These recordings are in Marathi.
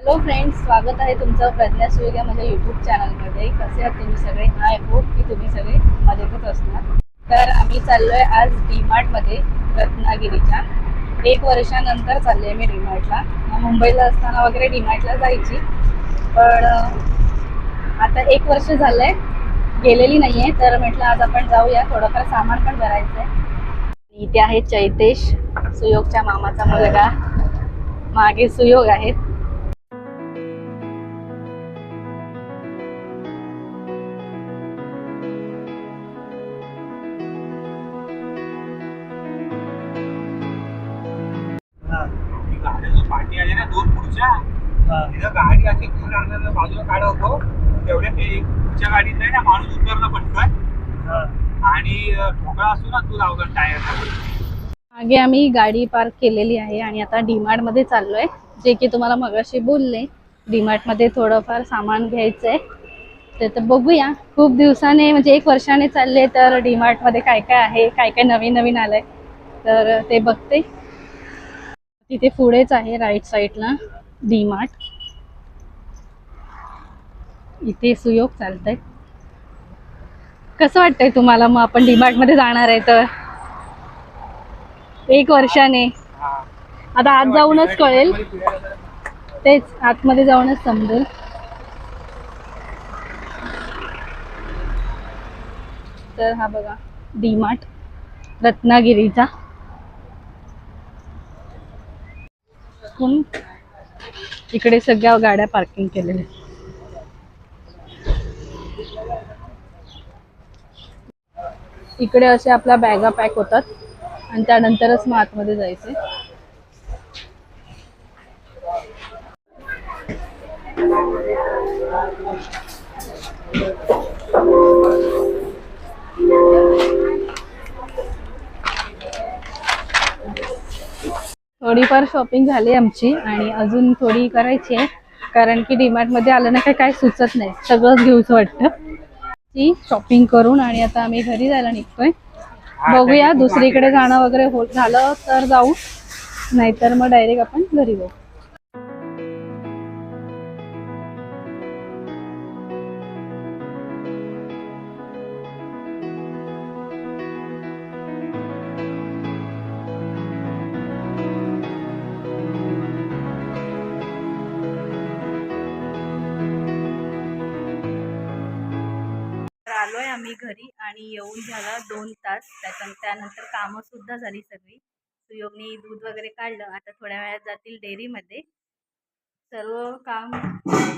हॅलो फ्रेंड्स स्वागत आहे तुमचं प्रज्ञा सुविधा माझ्या यूट्यूब चॅनलमध्ये कसे आहात तुम्ही सगळे? आय होप की तुम्ही सगळे मजेतच असणार. तर आम्ही चाललोय आज डीमार्टमध्ये रत्नागिरीच्या. एक वर्षानंतर चालले आहे मी डीमार्टला मुंबईला असताना वगैरे डीमार्टला जायची. पण आता एक वर्ष झालं आहे गेलेली नाही आहे तर म्हटलं आज आपण जाऊया. थोडंफार सामान पण भरायचं आहे इथे आहे चैतेश सुयोगच्या मामाचा मुलगा. मागे सुयोग आहेत. पाठी आली ना दोन पुढच्या तिथं गाडी अशी अंगाला बाजूला काढवतो तेवढ्या ते एक पुढच्या गाडीत नाही ना माणूस उतरला पटकन. आणि ठोकळा असतो ना तो लावला टायर मागे आम्ही गाडी पार्क केलेली आहे आणि आता डीमार्टमध्ये चाललोय. जे की तुम्हाला मगाशी बोलले डीमार्टमध्ये थोडंफार सामान घ्यायचंय. ते तर बघूया. खूप दिवसाने म्हणजे एक वर्षाने चालले तर डीमार्टमध्ये काय काय आहे काय काय नवीन नवीन आलंय. तर ते बघते. तिथे पुढेच आहे राईट साईडला डीमार्ट. इथे सुयोग चालतंय. कसं वाटतंय तुम्हाला मग आपण डीमार्टमध्ये जाणार आहे तर? एक वर्षाने. आता आत जाऊनच कळेल. तेच आतमध्ये जाऊनच समजेल. तर हा बघा डीमार्ट रत्नागिरीचा. पण इकडे सगळ्या गाड्या पार्किंग केलेल्या इकडे असे आपल्या बॅगा पॅक होतात आणि त्यानंतरच मग आतमध्ये जायचे. थोडीफार शॉपिंग झाली आमची आणि अजून थोडी करायची आहे. कारण की डीमार्टमध्ये आलं ना काही काय सुचत नाही. सगळंच घेऊच वाटतं. ती शॉपिंग करून आणि आता आम्ही घरी जायला निघतोय. बघूया दुसरीकडे जाणं वगैरे हो झालं तर जाऊ. नाहीतर मग डायरेक्ट आपण घरी जाऊ. आम्ही घरी आणि येऊन झाला दोन तास. त्याच्या त्यानंतर कामं सुद्धा झाली सगळी. सुयोगने दूध वगैरे काढलं. आता थोड्या वेळात जातील डेअरीमध्ये. सर्व काम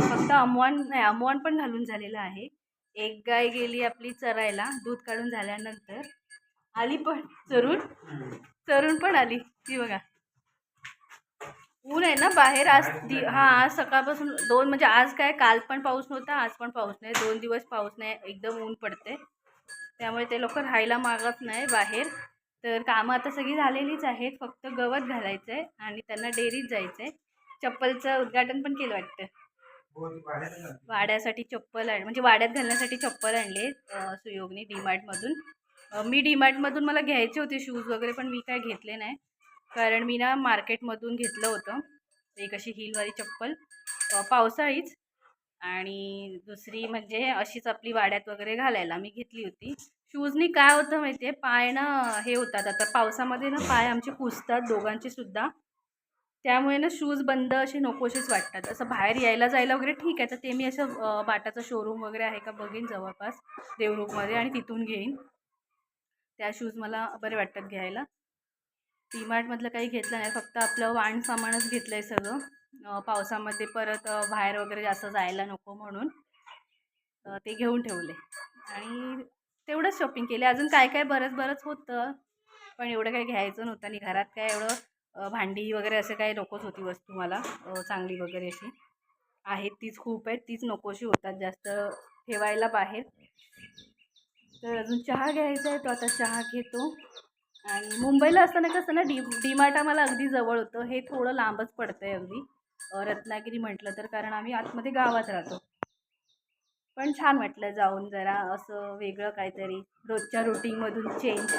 फक्त अमवान नाही अमवान पण घालून झालेलं आहे. एक गाय गेली आपली चरायला. दूध काढून झाल्यानंतर आली पण चरून चरून पण आली. ती बघा. ऊन आहे ना बाहेर. आज दि हा आज सकाळपासून दोन म्हणजे आज काय काल पण पाऊस नव्हता आज पण पाऊस नाही. दोन दिवस पाऊस नाही एकदम ऊन पडते त्यामुळे ते लोक राहायला मागत नाही बाहेर. तर कामं आता सगळी झालेलीच आहेत फक्त गवत घालायचं आहे आणि त्यांना डेअरीत जायचं आहे चप्पलचं उद्घाटन पण केलं वाटतं. वाड्यासाठी चप्पल आण म्हणजे वाड्यात घालण्यासाठी चप्पल आणले सुयोगने डीमार्टमधून. मी डीमार्टमधून मला घ्यायचे होते शूज वगैरे पण मी काय घेतले नाही. कारण मी ना मार्केटमधून घेतलं होतं. एक अशी हिलवाली चप्पल. पावसाळीच. आणि दुसरी म्हणजे अशीच आपली वाड्यात वगैरे घालायला मी घेतली होती. शूजनी काय होतं माहिती आहे पाय ना हे होतात. आता पावसामध्ये ना पाय आमचे पुसतात दोघांचे सुद्धा. त्यामुळे ना शूज बंद असे नकोसेच वाटतात. असं बाहेर यायला जायला वगैरे ठीक आहे. तर ते मी असं बाटाचं शोरूम वगैरे आहे का बघेन जवळपास. देवरूखमध्ये आणि तिथून घेईन. त्या शूज मला बरे वाटतात घ्यायला. डीमार्टमधलं काही घेतलं नाही फक्त आपलं वाण सामानच घेतलं आहे सगळं पावसामध्ये परत बाहेर वगैरे जास्त जायला नको म्हणून. ते घेऊन ठेवले आणि तेवढंच शॉपिंग केली अजून काय काय बरंच बरंच होतं पण एवढं काही घ्यायचं नव्हतं. आणि घरात काय एवढं भांडी वगैरे असं काही नकोच होती वस्तू मला चांगली वगैरे अशी. आहेत तीच खूप आहेत. तीच नकोशी होतात. जास्त ठेवायला बाहेर. तर अजून चहा घ्यायचा आहे. तो आता चहा घेतो. आणि मुंबईला असताना कसं ना डी डीमार्ट आम्हाला अगदी जवळ होतं. हे थोडं लांबच पडतं आहे अगदी रत्नागिरी म्हटलं तर कारण आम्ही आतमध्ये गावात राहतो. पण छान वाटलं जाऊन जरा असं वेगळं काहीतरी. रोजच्या रुटीनमधून चेंज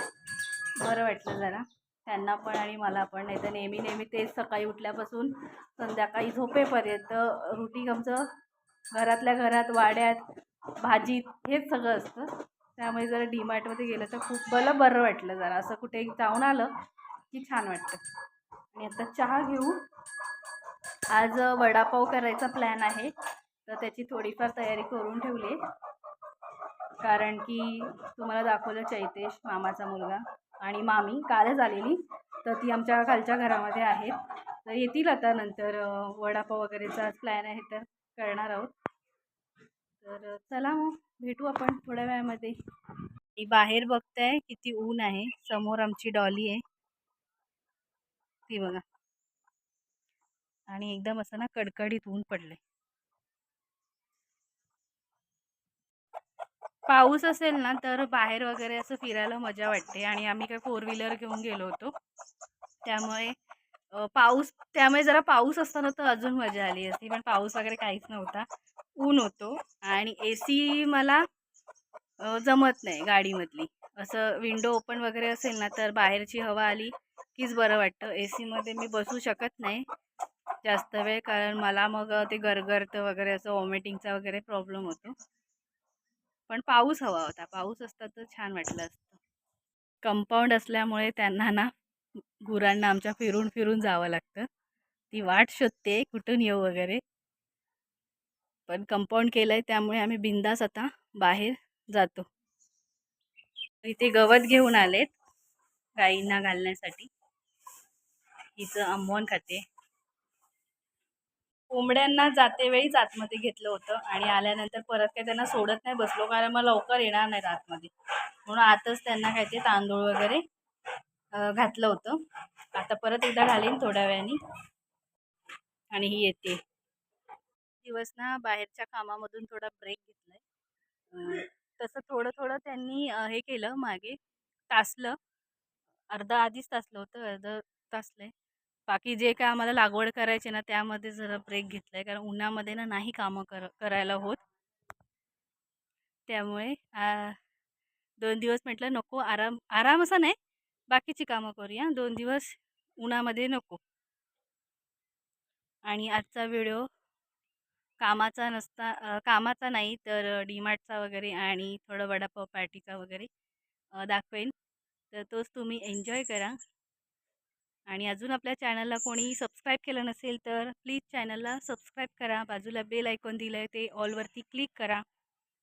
बरं वाटलं जरा. त्यांना पण आणि मला पण. नाही तर नेहमी नेहमी तेच सकाळी उठल्यापासून संध्याकाळी झोपेपर्यंत रुटीन आमचं घरातल्या घरात वाड्यात भाजीत हेच सगळं असतं. त्यामुळे जरा डीमार्टमध्ये गेलं तर खूप मला बरं वाटलं जरा. असं कुठे जाऊन आलं की छान वाटतं. आणि आता चहा घेऊ. आज वडापाव करायचा प्लॅन आहे. तर त्याची थोडीफार तयारी करून ठेवली. आहे कारण की तुम्हाला दाखवलं चैतेश मामाचा मुलगा आणि मामी कालच आलेली तर ती आमच्या खालच्या घरामध्ये आहेत. तर येतील आता नंतर वडापाव वगैरेचा प्लॅन आहे तर करणार आहोत. तर चला मग भेटू आपण थोड्या वेळामध्ये. मी बाहेर बघताय किती ऊन आहे. समोर आमची डॉली आहे. ती बघा. आणि एकदम असं ना कडकडीत ऊन पडले पाऊस असेल ना तर बाहेर वगैरे असं फिरायला मजा वाटते. आणि आम्ही काय फोर व्हीलर घेऊन गेलो होतो. त्यामुळे पाऊस त्यामुळे जरा पाऊस असताना तर अजून मजा आली असती. पण पाऊस वगैरे काहीच नव्हता. ऊन होतो आणि ए सी मला जमत नाही गाडीमधली. असं विंडो ओपन वगैरे असेल ना तर बाहेरची हवा आली कीच बरं वाटतं. ए सीमध्ये मी बसू शकत नाही जास्त वेळ कारण मला मग ते गरगरतं वगैरे असं वॉमिटिंगचा वगैरे प्रॉब्लेम होतो. पण पाऊस हवा होता. पाऊस असता तर छान वाटलं असतं. कंपाऊंड असल्यामुळे त्यांना ना गुरांना आमच्या फिरून फिरून जावं लागतं. ती वाट शोधते कुठून येऊ वगैरे. पण कंपाऊंड केलं आहे त्यामुळे आम्ही बिंदास आता बाहेर जातो. इथे गवत घेऊन आलेत गाईंना घालण्यासाठी. हिचं आंबवण खाते. कोंबड्यांना जाते वेळीच आतमध्ये घेतलं होतं आणि आल्यानंतर परत काही त्यांना सोडत नाही बसलो कारण मग लवकर येणार नाहीत आतमध्ये म्हणून आतच त्यांना काय ते तांदूळ वगैरे घातलं होतं. आता परत एकदा घालीन थोड्या वेळाने. आणि ही येते. दिवस ना बाहेरच्या कामामधून थोडा ब्रेक घेतलाय. तसं थोडं थोडं त्यांनी हे केलं मागे. तासलं. अर्धा आधीच तासलं होतं अर्धं तासलंय. बाकी जे काय आम्हाला लागवड करायची ना त्यामध्ये जरा ब्रेक घेतला आहे कारण उन्हामध्ये ना नाही कामं कर करायला होत. त्यामुळे दोन दिवस म्हटलं नको आराम आराम असा नाही. बाकीची कामं करूया. दोन दिवस उन्हामध्ये नको. आणि आजचा व्हिडिओ कामाचा नसता कामाचा नाही तर डीमार्टचा वगैरे आणि थोडं वडापाव पार्टीचा वगैरे दाखवेन. तर तोच तुम्ही एन्जॉय करा. आणि अजून आपल्या चॅनलला कोणी सबस्क्राईब केलं नसेल तर प्लीज चॅनलला सबस्क्राईब करा. बाजूला बेल आयकॉन दिलं आहे ते ऑलवरती क्लिक करा.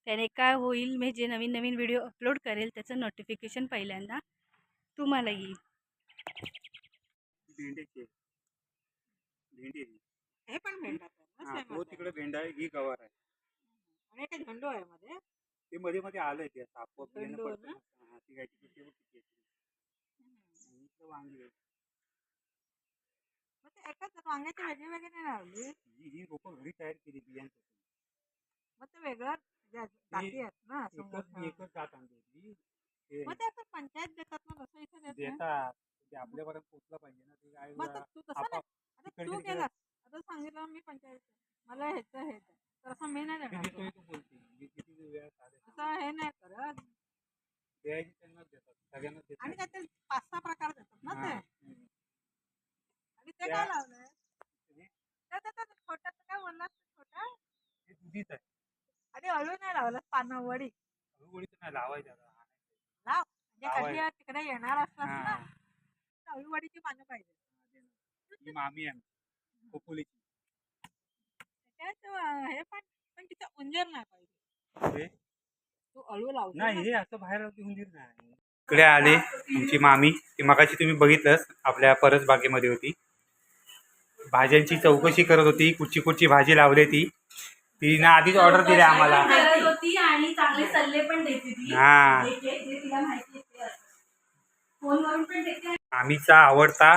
त्याने काय होईल मी जे नवीन नवीन व्हिडिओ अपलोड करेल त्याचं नोटिफिकेशन पहिल्यांदा तुम्हाला येईल. भेंड्याची भेंडी. हे तो. तिकडे भेंडा आहे ही गवार आहे आणि एक झेंडू आहे मध्ये ते मध्ये मध्ये आलंय ते आता आपोआप येणं पडतं. हा, ती काय ती किती बघ किती आहे ती. आणि इथं वांगी आहे. मग ते एकच वांग्याची वेगळी वेगळी नाही लावली ही ही रोपं घरी तयार केली बियांपासून मग ते वेगळं ज्या जाती आहेत ना समोर एकच. एकच जात आणली होती ते मग ते असं पंचायत देतात ना तसं इथे देत नाही. देतात ते आपल्यापर्यंत पोचलं पाहिजे ना ते काय मग आता तू तसं नाही आपाप आता तिकडे तू तिकडे- केलास आता सांगितलं मी पंचायत मला ह्याचं हे. तर असं मी नाही देणार असं हे नाही करत. आणि त्याचे पाच सहा प्रकार देतात ना ते. आणि ते काय लावलंय? छोट्यात काय बोललास छोटा दुधीच आहे. आणि अळू नाही लावलं पानं वडी. हळूहळू तर नाही लावायचं. लाव. म्हणजे. कधी तिकडे येणार असलास ना अळूवडीची पानं पाहिजे. मामी आहे. खोपोलीची. हे पण पण उंदीर नाही पाहिजे? तू अळू लावतो नाही ना. हे असं बाहेर उंदीर नाही. इकडे आले आमची मामी. ती मगाशी तुम्ही बघितलंच आपल्या परस बागेमध्ये होती. भाज्यांची चौकशी करत होती. कुठची कुठची भाजी लावली ती. तिने आधीच ऑर्डर दिली आम्हाला. करत होती आणि चांगले सल्ले पण देते ती. हा. आम्हीचा आवडता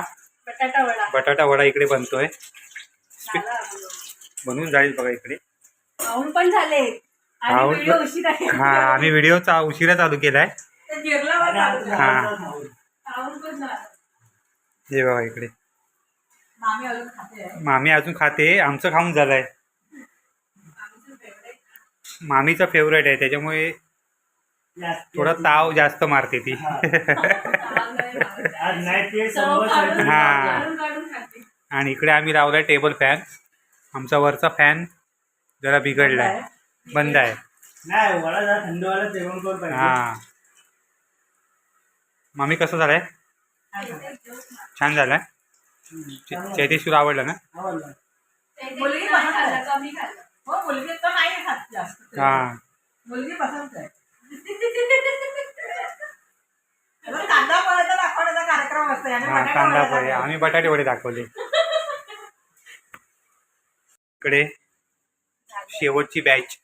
बटाटा वडा. बटाटा वडा इकडे बनतोय. बनवून जाईल बघा इकडे. पाहून पण झाले. व्हिडिओ हा आम्ही व्हिडिओचा उशिरा चालू केलाय. हा. हे बघा इकडे. मामी अजून खाते आमचं खाऊन झालंय. मामीचा फेवरेट आहे. त्याच्यामुळे थोडा ताव जास्त मारते ती. हा. हा. आणि इकडे आम्ही लावलाय टेबल फॅन आमचा वरचा फॅन जरा बिघडलाय. बंद आहे. नाही वडा जरा थंड वाला जेवण करून पाहिजे. हा. मामी कसं झालंय? छान झालंय. चैतेश्वर आवडलं ना? खाल्लं. हो कांदा पोह्याचा दाखवण्याचा कार्यक्रम असतो आणि हा बटाटा कांदा वड्याचा पोहे. आम्ही बटाटे वडे दाखवले. इकडे शेवटची बॅच